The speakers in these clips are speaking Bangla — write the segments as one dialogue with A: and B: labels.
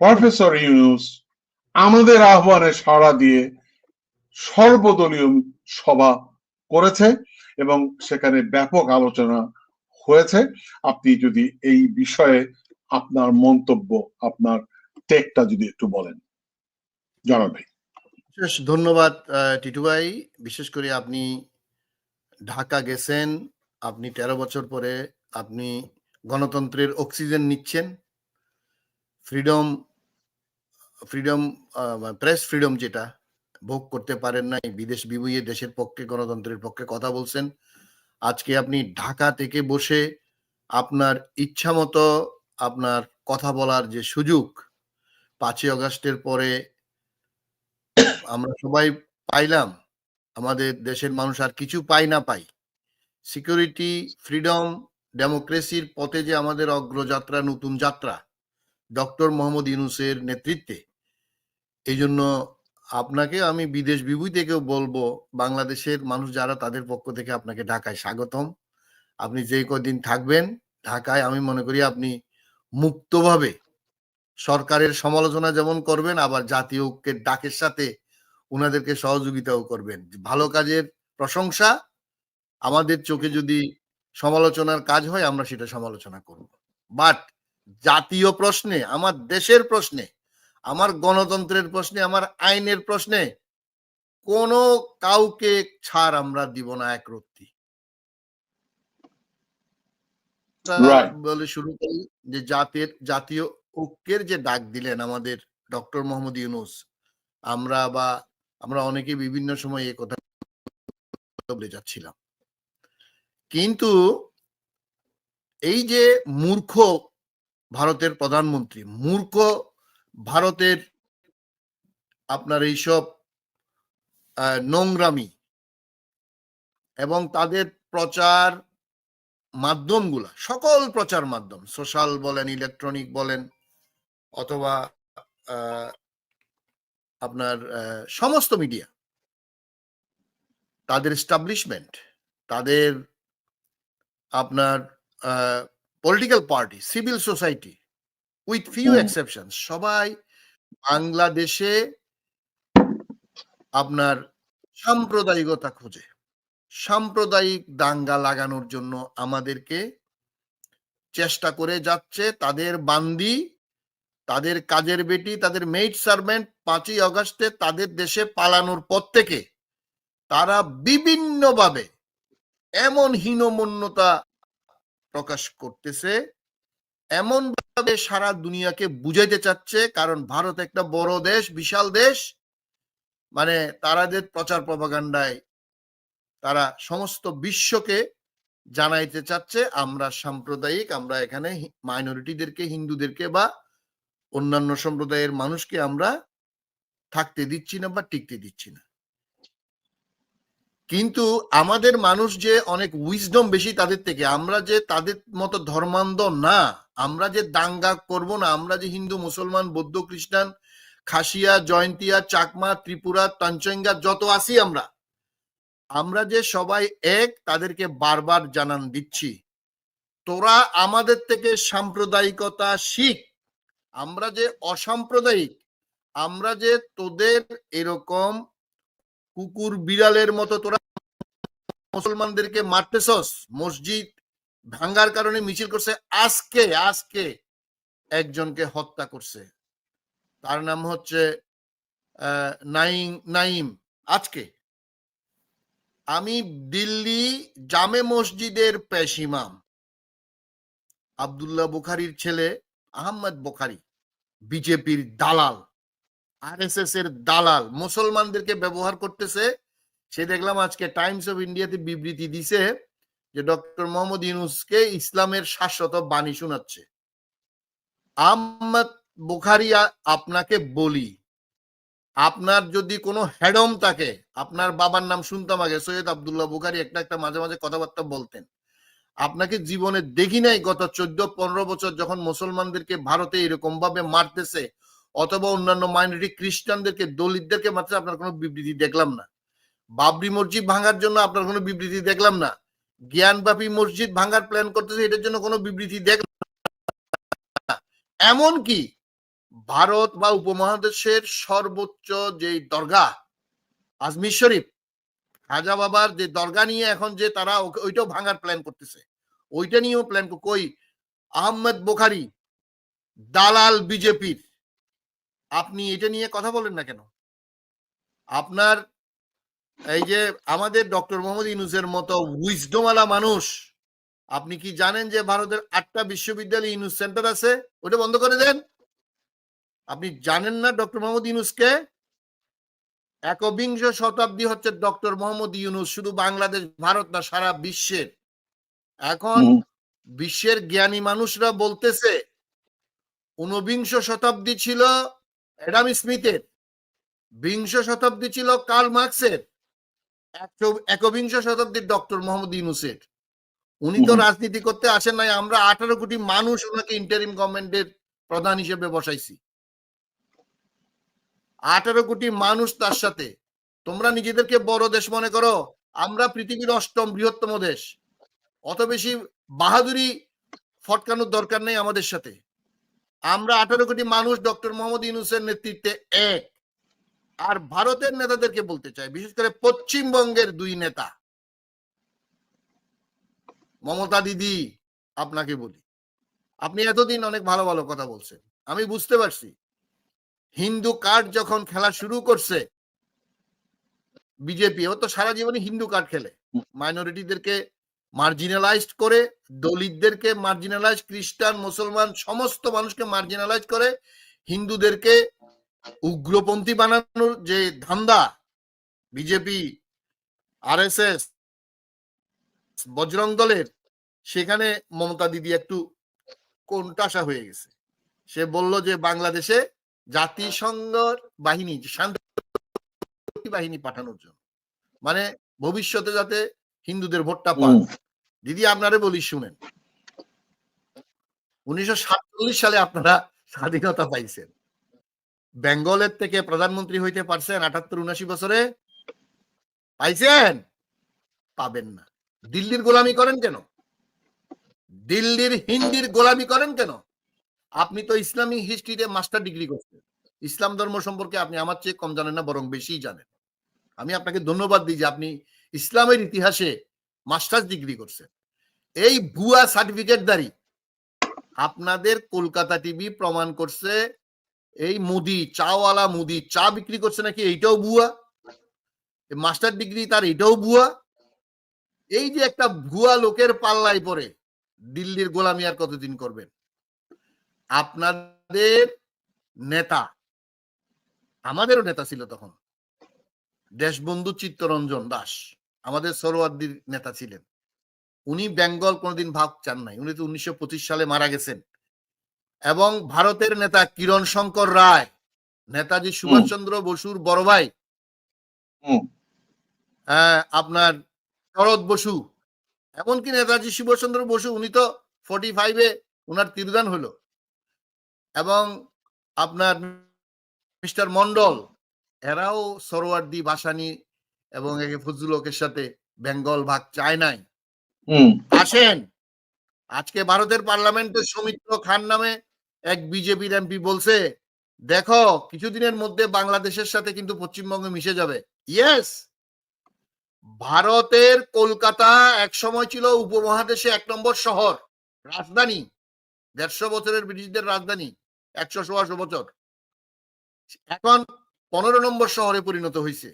A: প্রফেসর ইউনুস আমাদের আহ্বানে সাড়া দিয়ে সর্বদলীয় সভা করেছে এবং সেখানে ব্যাপক আলোচনা হয়েছে। আপনি যদি এই বিষয়ে আপনার মন্তব্য, আপনার টেকটা যদি একটু বলেন। জনাব
B: বিশেষ ধন্যবাদ টিটু ভাই। বিশেষ করে আপনি ঢাকা গেছেন, আপনি তেরো বছর পরে আপনি গণতন্ত্রের অক্সিজেন নিচ্ছেন। ফ্রিডম ফ্রিডম প্রেস ফ্রিডম যেটা, ভোগ করতে পারেন নাই, বিদেশ বিবুয়ে দেশের পক্ষে, গণতন্ত্রের পক্ষে কথা বলছেন। আজকে আপনি ঢাকা থেকে বসে আপনার ইচ্ছা মতো আপনার কথা বলার যে সুযোগ, পাঁচই অগস্টের পরে আমরা সবাই পাইলাম। আমাদের দেশের মানুষ আর কিছু পাই না পাই সিকিউরিটি ফ্রিডম ডেমোক্রেসির পথে যে আমাদের অগ্রযাত্রা, নতুন যাত্রা ডক্টর মোহাম্মদ ইউনুসের নেতৃত্বে এই জন্য আপনাকে আমি বিদেশ বিভূই থেকেও বলব, বাংলাদেশের মানুষ যারা তাদের পক্ষ থেকে আপনাকে ঢাকায় স্বাগতম। আপনি যে কদিন থাকবেন, ঢাকায় আমি মনে করি আপনি মুক্তভাবে সরকারের সমালোচনা যেমন করবেন, আবার জাতীয় ঐক্যের ডাকের সাথে ওনাদেরকে সহযোগিতাও করবেন। ভালো কাজের প্রশংসা, আমাদের চোখে যদি সমালোচনার কাজ হয়, আমরা সেটা সমালোচনা করব। বাট জাতীয় প্রশ্নে, আমার দেশের প্রশ্নে আমার গণতন্ত্রের প্রশ্নে আমার আইনের প্রশ্নে কোন কাউকে ছাড় আমরা দিব না এক রত্তি। বলে শুরু করি যে জাতির জাতীয় ঐক্যের যে ডাক দিলেন আমাদের ডক্টর মোহাম্মদ ইউনুস আমরা বা আমরা অনেকে বিভিন্ন সময় এই কথা বলে যাচ্ছিলাম। কিন্তু এই যে মূর্খ ভারতের প্রধানমন্ত্রী মূর্খ ভারতের আপনার এইসব নোংরামি এবং তাদের প্রচার মাধ্যমগুলা, সকল প্রচার মাধ্যম, সোশ্যাল বলেন, ইলেকট্রনিক বলেন, অথবা আপনার সমস্ত মিডিয়া, তাদের এস্টাবলিশমেন্ট তাদের আপনার political party civil society with few. Exception সবাই বাংলাদেশে আপনার সাম্প্রদায়িকতা খোঁজে সাম্প্রদায়িক দাঙ্গা লাগানোর জন্য আমাদেরকে চেষ্টা করে যাচ্ছে তাদের বান্দি তাদের কাজের বেটি তাদের মেইড সার্ভেন্ট পাঁচই অগস্টে তাদের দেশে পালানোর পর থেকে তারা বিভিন্নভাবে এমন হীনমন্যতা প্রকাশ করতেছে এমন ভাবে সারা দুনিয়াকে বুঝাইতে চাচ্ছে, কারণ ভারত একটা বড় দেশ, বিশাল দেশ। মানে তারাদের প্রচার প্রপাগান্ডায় তারা সমস্ত বিশ্বকে জানাইতে চাচ্ছে। আমরা সাম্প্রদায়িক, আমরা এখানে মাইনরিটিদেরকে, হিন্দুদেরকে বা অন্যান্য সম্প্রদায়ের মানুষকে আমরা থাকতে দিচ্ছি না বা টিকতে দিচ্ছি না। কিন্তু আমাদের মানুষ যে অনেক উইজডম বেশি তাদের থেকে, আমরা যে তাদের মতো ধর্মান্ধ না, আমরা যে দাঙ্গা করব না, আমরা যে হিন্দু, মুসলমান, বৌদ্ধ, খ্রিস্টান, খাসিয়া, জয়ন্তিয়া, চাকমা, ত্রিপুরা তঞ্চঙ্গা যত আসি আমরা আমরা যে সবাই এক, তাদেরকে বারবার জানান দিচ্ছি। তোরা আমাদের থেকে সাম্প্রদায়িকতা শিখ, আমরা যে অসাম্প্রদায়িক, আমরা যে তোদের এরকম কুকুর বিড়ালের মতো তোরা মুসলমানদেরকে মারতেছস, মসজিদ ভাঙ্গার কারণে মিছিল করছে, আজকে আজকে একজনকে হত্যা করছে। তার নাম হচ্ছে নাইম নাইম। আজকে আমি দিল্লি জামে মসজিদের পেশ ইমাম আবদুল্লাহ বুখারির ছেলে আহমদ বুখারি, বিজেপির দালাল। আরএসএস এর দালাল মুসলমানদেরকে ব্যবহার করতেছে। সে দেখলাম আজকে টাইমস অফ ইন্ডিয়াতে বিবৃতি দিছে যে ডক্টর মোহাম্মদ ইউনুসকে ইসলামের শাশ্বত বাণী শোনাচ্ছে। আহমদ বুখারি আ- আপনাকে বলি, আপনার যদি কোনো হেডম থাকে, আপনার বাবার নাম শুনতাম আগে, সৈয়দ আবদুল্লাহ বুখারি একটা একটা মাঝে মাঝে কথাবার্তা বলতেন। আপনাকে জীবনে দেখি নাই গত চোদ্দ পনেরো বছর যখন মুসলমানদেরকে ভারতে এরকম ভাবে মারতেছে অথবা অন্যান্য মাইনরিটি খ্রিস্টানদেরকে, দলিতদেরকে মাত্র আপনার কোনো বিবৃতি দেখলাম না। বাবরি মসজিদ ভাঙার জন্য আপনার কোনো বিবৃতি দেখলাম না। জ্ঞানব্যাপী মসজিদ ভাঙার প্ল্যান করতেছে, এটার জন্য কোনো বিবৃতি দেখলাম না। এমনকি ভারত বা উপমহাদেশের সর্বোচ্চ যে দরগা, আজমির শরীফ, খাজা বাবার যে দরগা নিয়ে এখন যে তারা ওইটাও ভাঙার প্ল্যান করতেছে। ওইটা নিয়েও প্ল্যান কই? আহমেদ বোখারি, দালাল বিজেপির। আপনি এটা নিয়ে কথা বলেন না কেন? আপনার এই যে আমাদের ডক্টর মোহাম্মদ ইউনুসের মতো উইজডমালা মানুষ আপনি কি জানেন যে ভারতের আটটা বিশ্ববিদ্যালয় ইউনুস সেন্টার আছে? ওটা বন্ধ করে দেন। আপনি জানেন না ডক্টর মোহাম্মদ ইউনুসকে? একবিংশ শতাব্দী হচ্ছে ডক্টর মোহাম্মদ ইউনুস শুধু বাংলাদেশ ভারত না সারা বিশ্বের। এখন বিশ্বের জ্ঞানী মানুষরা বলতেছে ঊনবিংশ শতাব্দী ছিল অ্যাডাম স্মিথের। বিংশ শতাব্দী ছিল কার্ল মার্কসের একবিংশ শতাব্দীর ডক্টর মোহাম্মদ ইউনুসের। উনি তো রাজনীতি করতে আসেন নাই আমরা আঠারো কোটি মানুষ ওনাকে ইন্টারিম গভর্নমেন্টের প্রধান হিসেবে বসাইছি। আঠারো কোটি মানুষ তার সাথে। তোমরা নিজেদেরকে বড় দেশ মনে করো আমরা পৃথিবীর অষ্টম বৃহত্তম দেশ। অত বেশি বাহাদুরি ফটকানোর দরকার নেই আমাদের সাথে। আমরা আঠারো কোটি মানুষ ডক্টর মোহাম্মদ ইউনুসের নেতৃত্বে এক। আর ভারতের নেতাদেরকে বলতে চাই বিশেষ করে পশ্চিমবঙ্গের দুই নেতা। মমতা দিদি আপনাকে বলি। আপনি এতদিন অনেক ভালো ভালো কথা বলছেন। আমি বুঝতে পারছি। হিন্দু কার্ড যখন খেলা শুরু করছে বিজেপি ও তো সারা জীবনে হিন্দু কার্ড খেলে। মাইনরিটিদেরকে মার্জিনালাইজড করে, দলিতদেরকে মার্জিনালাইজ খ্রিস্টান, মুসলমান, সমস্ত মানুষকে মার্জিনালাইজ করে, হিন্দুদেরকে উগ্রপন্থী বানানোর যে ধান্দা, বিজেপি, আরএসএস, বজরং দলের, সেখানে মমতা দিদি একটু কোনটাসা হয়ে গেছে। সে বলল যে বাংলাদেশে জাতিসংঘ বাহিনী শান্তি বাহিনী পাঠানোর জন্য মানে ভবিষ্যতে যাতে হিন্দুদের ভোটটা পান। দিদি আপনারে বলি শুনেন। উনিশশো সালে আপনারা স্বাধীনতা পাইছেন। বেঙ্গলের থেকে প্রধানমন্ত্রী হইতে পারছেন আটাত্তর উনাশি বছরে। পাইছেন? পাবেন না। দিল্লির গোলামি করেন কেন? দিল্লির হিন্দির গোলামি করেন কেন? আপনি তো ইসলামিক হিস্ট্রিতে মাস্টার ডিগ্রি করছেন। ইসলাম ধর্ম সম্পর্কে আপনি আমার চেয়ে কম জানেন না বরং বেশি জানেন। আমি আপনাকে ধন্যবাদ দিই যে আপনি ইসলামের ইতিহাসে মাস্টার্স ডিগ্রি করছে। এই ভুয়া সার্টিফিকেট দাঁড়ি আপনাদের কলকাতা টিভি প্রমাণ করছে, এই মুদি, চাওয়ালা মুদি, চা বিক্রি করছে নাকি এইটাও ভুয়া? মাস্টার ডিগ্রি তার এটাও ভুয়া? এই যে একটা ভুয়া লোকের পাল্লায় পড়ে, দিল্লির গোলামি আর কতদিন করবেন? আপনাদের নেতা, আমাদেরও নেতা ছিল তখন, দেশবন্ধু চিত্তরঞ্জন দাস। আমাদের সরোয়ার্দির নেতা ছিলেন। উনি বেঙ্গল কোনোদিন ভাব চান নাই। উনি তো উনিশশো পঁচিশ সালে মারা গেছেন। এবং ভারতের নেতা কিরণ শঙ্কর রায় নেতাজি সুভাষচন্দ্র বসুর বড় ভাই।
A: হুম।
B: আপনার শরৎ বসু। এমনকি নেতাজি সুভাষচন্দ্র বসু উনি তো ফর্টি ফাইভে ওনার তিরদান হলো। এবং আপনার মিস্টার মন্ডল এরাও সরোয়ার্দি ভাসানি এবং একে ফজলুল হকের সাথে বেঙ্গল ভাগ চায় নাই। আসেন। আজকে ভারতের পার্লামেন্টে সৌমিত্র খান নামে এক বিজেপির এমপি বলছে দেখো কিছুদিনের মধ্যে বাংলাদেশের সাথে কিন্তু পশ্চিমবঙ্গ মিশে যাবে। ইয়েস ভারতের কলকাতা এক সময় ছিল উপমহাদেশে এক নম্বর শহর রাজধানী। দেড়শো বছরের ব্রিটিশদের রাজধানী একশো সোয়াশো বছর। এখন পনেরো নম্বর শহরে পরিণত হয়েছে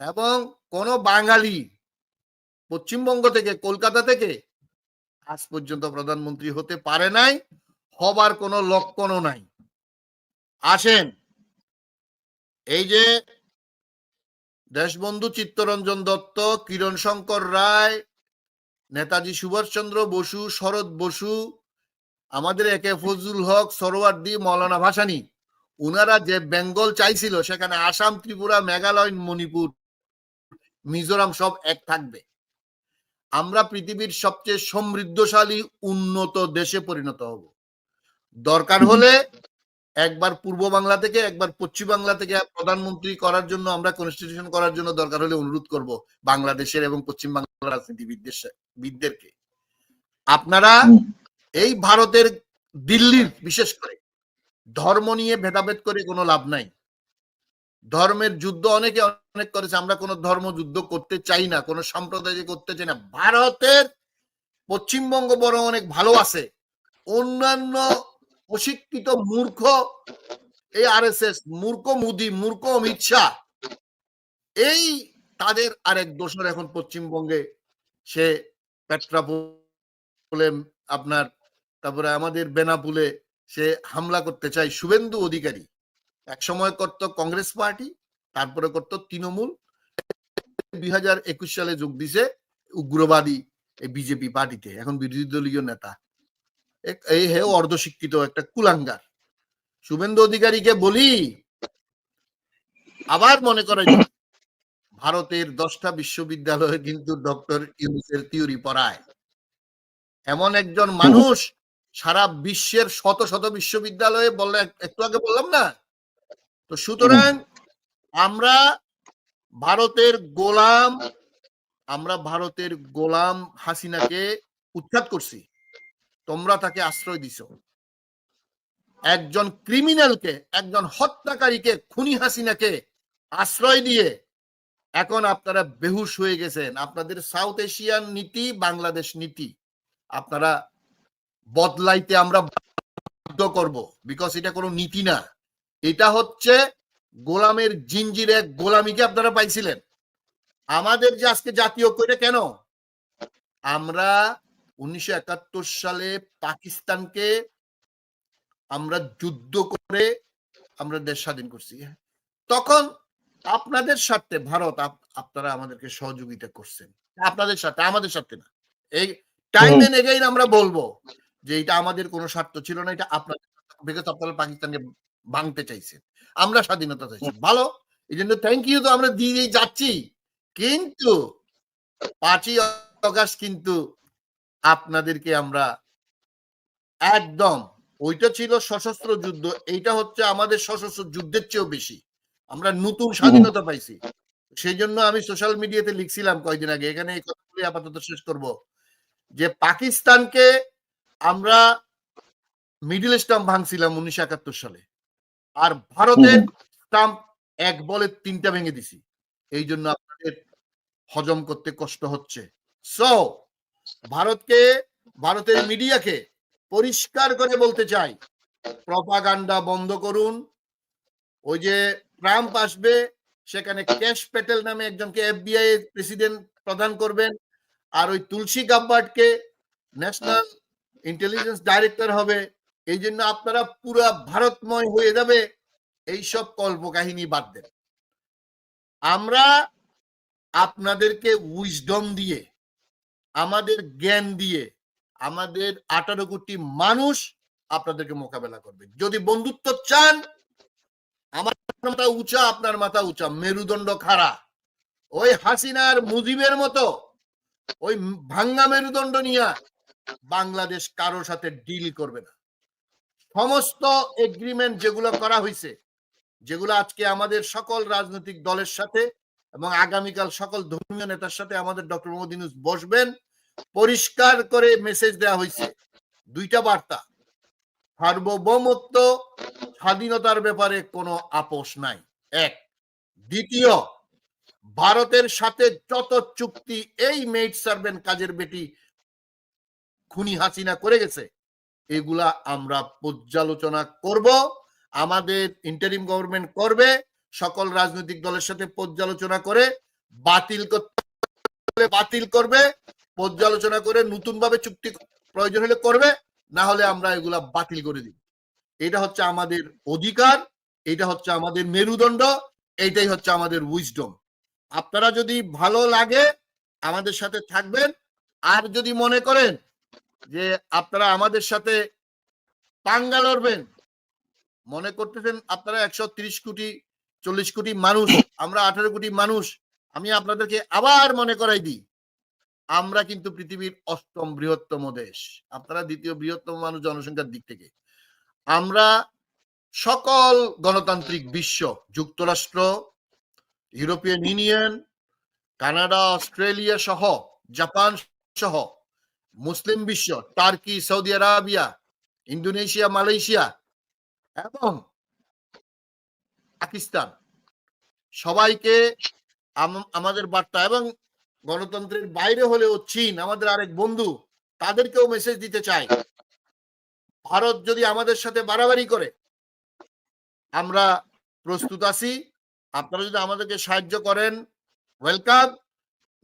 B: এবং কোন বাঙালি পশ্চিমবঙ্গ থেকে, কলকাতা থেকে আজ পর্যন্ত প্রধানমন্ত্রী হতে পারে নাই, হবার কোনো লক্ষণও নাই। আসেন, এই যে দেশবন্ধু চিত্তরঞ্জন দত্ত, কিরণ শঙ্কর রায়, নেতাজি সুভাষচন্দ্র বসু, শরৎ বসু, আমাদের একে ফজলুল হক সরোয়ার্দি মৌলানা ভাসানি, উনারা যে বেঙ্গল চাইছিল, সেখানে আসাম, ত্রিপুরা, মেঘালয়, মণিপুর মিজোরাম সব এক থাকবে। আমরা পৃথিবীর সবচেয়ে সমৃদ্ধশালী উন্নত দেশে পরিণত হব। দরকার হলে একবার পূর্ব বাংলা থেকে একবার পশ্চিম বাংলা থেকে প্রধানমন্ত্রী করার জন্য আমরা কনস্টিটিউশন করার জন্য দরকার হলে অনুরোধ করব বাংলাদেশের এবং পশ্চিম বাংলার রাজনীতিবিদদের বিদদেরকে। আপনারা এই ভারতের দিল্লির বিশেষ করে ধর্ম নিয়ে ভেদাভেদ করে কোনো লাভ নাই। ধর্মের যুদ্ধ অনেকে অনেক করেছে, আমরা কোনো ধর্ম যুদ্ধ করতে চাই না, কোনো সম্প্রদায় করতে চাই না। ভারতের পশ্চিমবঙ্গ বরং অনেক ভালো আছে। অন্যান্য অশিক্ষিত মূর্খ, এই আর এস এস মূর্খ মুদি, মূর্খ অমিত শাহ, এই তাদের আরেক দোষর এখন পশ্চিমবঙ্গে। সে পেট্রাপুলে, আপনার তারপরে আমাদের বেনাপুলে সে হামলা করতে চায় শুভেন্দু অধিকারী। এক সময় করত কংগ্রেস পার্টি, তারপরে করত তৃণমূল। দুই হাজার একুশ সালে যোগ দিছে উগ্রবাদী এই বিজেপি পার্টিতে, এখন বিরোধী দলীয় নেতা। এই হে অর্ধশিক্ষিত একটা কুলাঙ্গার। শুভেন্দু অধিকারীকে বলি, আবার মনে করে ভারতের দশটা বিশ্ববিদ্যালয়ে কিন্তু ডক্টর ইউনুসের থিওরি পড়ায়। এমন একজন মানুষ সারা বিশ্বের শত শত বিশ্ববিদ্যালয়ে বললে, একটু আগে বললাম না? তো সুতরাং আমরা ভারতের গোলাম, আমরা ভারতের গোলাম হাসিনাকে উৎখাত করছি। তোমরা তাকে আশ্রয় দিছো। একজন ক্রিমিনালকে, একজন হত্যাকারীকে, খুনি হাসিনাকে আশ্রয় দিয়ে এখন আপনারা বেহুশ হয়ে গেছেন। আপনাদের সাউথ এশিয়ান নীতি, বাংলাদেশ নীতি, আপনারা বদলাইতে আমরা করব। বিকজ এটা কোনো নীতি না। এটা হচ্ছে গোলামের জিঞ্জির জিঞ্জিরে গোলামিকে আপনারা পাইছিলেন। আমাদের যে আজকে জাতীয় করে কেন? আমরা উনিশশো একাত্তর সালে পাকিস্তানকে আমরা যুদ্ধ করে আমরা দেশ স্বাধীন করছি। তখন আপনাদের স্বার্থে ভারত আপ- আপনারা আমাদেরকে সহযোগিতা করছেন। আপনাদের সাথে আমাদের স্বার্থে না। এই টাইম এন্ড এগেইন আমরা বলব যে এটা আমাদের কোনো স্বার্থ ছিল না এটা আপনাদের বিকজ আপনারা পাকিস্তানকে ভাঙতে চাইছেন। আমরা স্বাধীনতা চাইছি। ভালো এই জন্য থ্যাংক ইউ তো আমরা দিয়ে যাচ্ছি। কিন্তু পাঁচই অগাস্ট কিন্তু আপনাদেরকে আমরা একদম ওইটা ছিল সশস্ত্র যুদ্ধ এইটা হচ্ছে আমাদের সশস্ত্র যুদ্ধের চেয়েও বেশি। আমরা নতুন স্বাধীনতা পাইছি। সেই জন্য আমি সোশ্যাল মিডিয়াতে লিখছিলাম কয়দিন আগে এখানে এই কথাগুলি আপাতত শেষ করব। যে পাকিস্তানকে আমরা মিডিল স্টাম্প ভাঙছিলাম উনিশশো একাত্তর সালে। আর ভারতের স্টাম্প এক বলে তিনটা ভেঙে দিছি। এই জন্য আপনাদের হজম করতে কষ্ট হচ্ছে। সো ভারতকে ভারতের মিডিয়াকে পরিষ্কার করে বলতে চাই প্রপাগান্ডা বন্ধ করুন। ওই যে ট্রাম্প আসবে সেখানে ক্যাশ প্যাটেল নামে একজনকে এফবিআই প্রেসিডেন্ট প্রদান করবেন আর ওই তুলসী গাব্বার্ডকে ন্যাশনাল ইন্টেলিজেন্স ডাইরেক্টর হবে এই জন্য আপনারা পুরা ভারতময় হয়ে যাবে। এইসব কল্পকাহিনী বাদ দেন। আমরা আপনাদেরকে উইজডম দিয়ে, আমাদের জ্ঞান দিয়ে, আমাদের আঠারো কোটি মানুষ আপনাদেরকে মোকাবেলা করবে। যদি বন্ধুত্ব চান, আমার মাথা উঁচা, আপনার মাথা উঁচা। মেরুদণ্ড খাড়া। ওই হাসিনার মুজিবের মতো, ওই ভাঙ্গা মেরুদণ্ড নিয়ে বাংলাদেশ কারোর সাথে ডিল করবে না। সমস্ত এগ্রিমেন্ট যেগুলো করা হয়েছে যেগুলো আজকে আমাদের সকল রাজনৈতিক দলের সাথে এবং আগামীকাল সকল ধর্মীয় নেতার সাথে আমাদের ডক্টর মোহাম্মদ বসবেন, পরিষ্কার করে মেসেজ দেওয়া হয়েছে দুইটা বার্তা, সার্বভৌমত্ব, স্বাধীনতার ব্যাপারে কোনো আপোষ নাই। এক, দ্বিতীয়, ভারতের সাথে যত চুক্তি এই মেইড সার্ভেন্ট কাজের বেটি খুনি হাসিনা করে গেছে এগুলা আমরা পর্যালোচনা করব। আমাদের ইন্টারিম গভর্নমেন্ট করবে, সকল রাজনৈতিক দলের সাথে পর্যালোচনা করে, বাতিল করতে বাতিল করবে, পর্যালোচনা করে নতুন ভাবে চুক্তি প্রয়োজন হলে করবে, না হলে আমরা এগুলা বাতিল করে দিব। এটা হচ্ছে আমাদের অধিকার, এটা হচ্ছে আমাদের মেরুদণ্ড, এইটাই হচ্ছে আমাদের উইজডম আপনারা যদি ভালো লাগে আমাদের সাথে থাকবেন, আর যদি মনে করেন যে আপনারা আমাদের সাথে পাঙ্গা লড়বেন। মনে করতেছেন আপনারা একশো কোটি, চল্লিশ কোটি মানুষ, আমরা আঠারো কোটি মানুষ, আমি আপনাদেরকে আবার মনে করাই দিই, আমরা কিন্তু পৃথিবীর অষ্টম বৃহত্তম দেশ। আপনারা দ্বিতীয় বৃহত্তম মানুষ জনসংখ্যার দিক থেকে। আমরা সকল গণতান্ত্রিক বিশ্ব, যুক্তরাষ্ট্র, ইউরোপিয়ান ইউনিয়ন, কানাডা, অস্ট্রেলিয়া সহ, জাপান সহ মুসলিম বিশ্ব, Turkey, Saudi Arabia, Indonesia, Malaysia এবং পাকিস্তান। সবাইকে আমাদের বার্তা এবং গণতন্ত্রের বাইরে হলেও চীন আমাদের আরেক বন্ধু, তাদেরকেও মেসেজ দিতে চাই। ভারত যদি আমাদের সাথে বাড়াবাড়ি করে, আমরা প্রস্তুত আছি। আপনারা যদি আমাদেরকে সাহায্য করেন ওয়েলকাম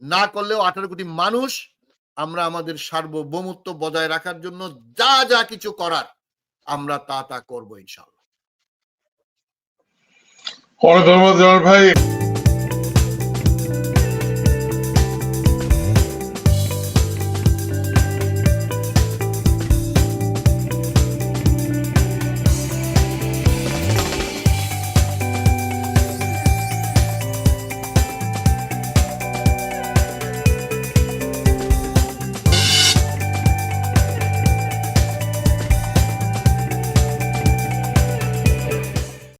B: না করলেও আঠারো কোটি মানুষ আমরা আমাদের সার্বভৌমত্ব বজায় রাখার জন্য যা যা কিছু করার, আমরা তা তা করব ইনশাল্লাহ
A: ধন্যবাদ ভাই।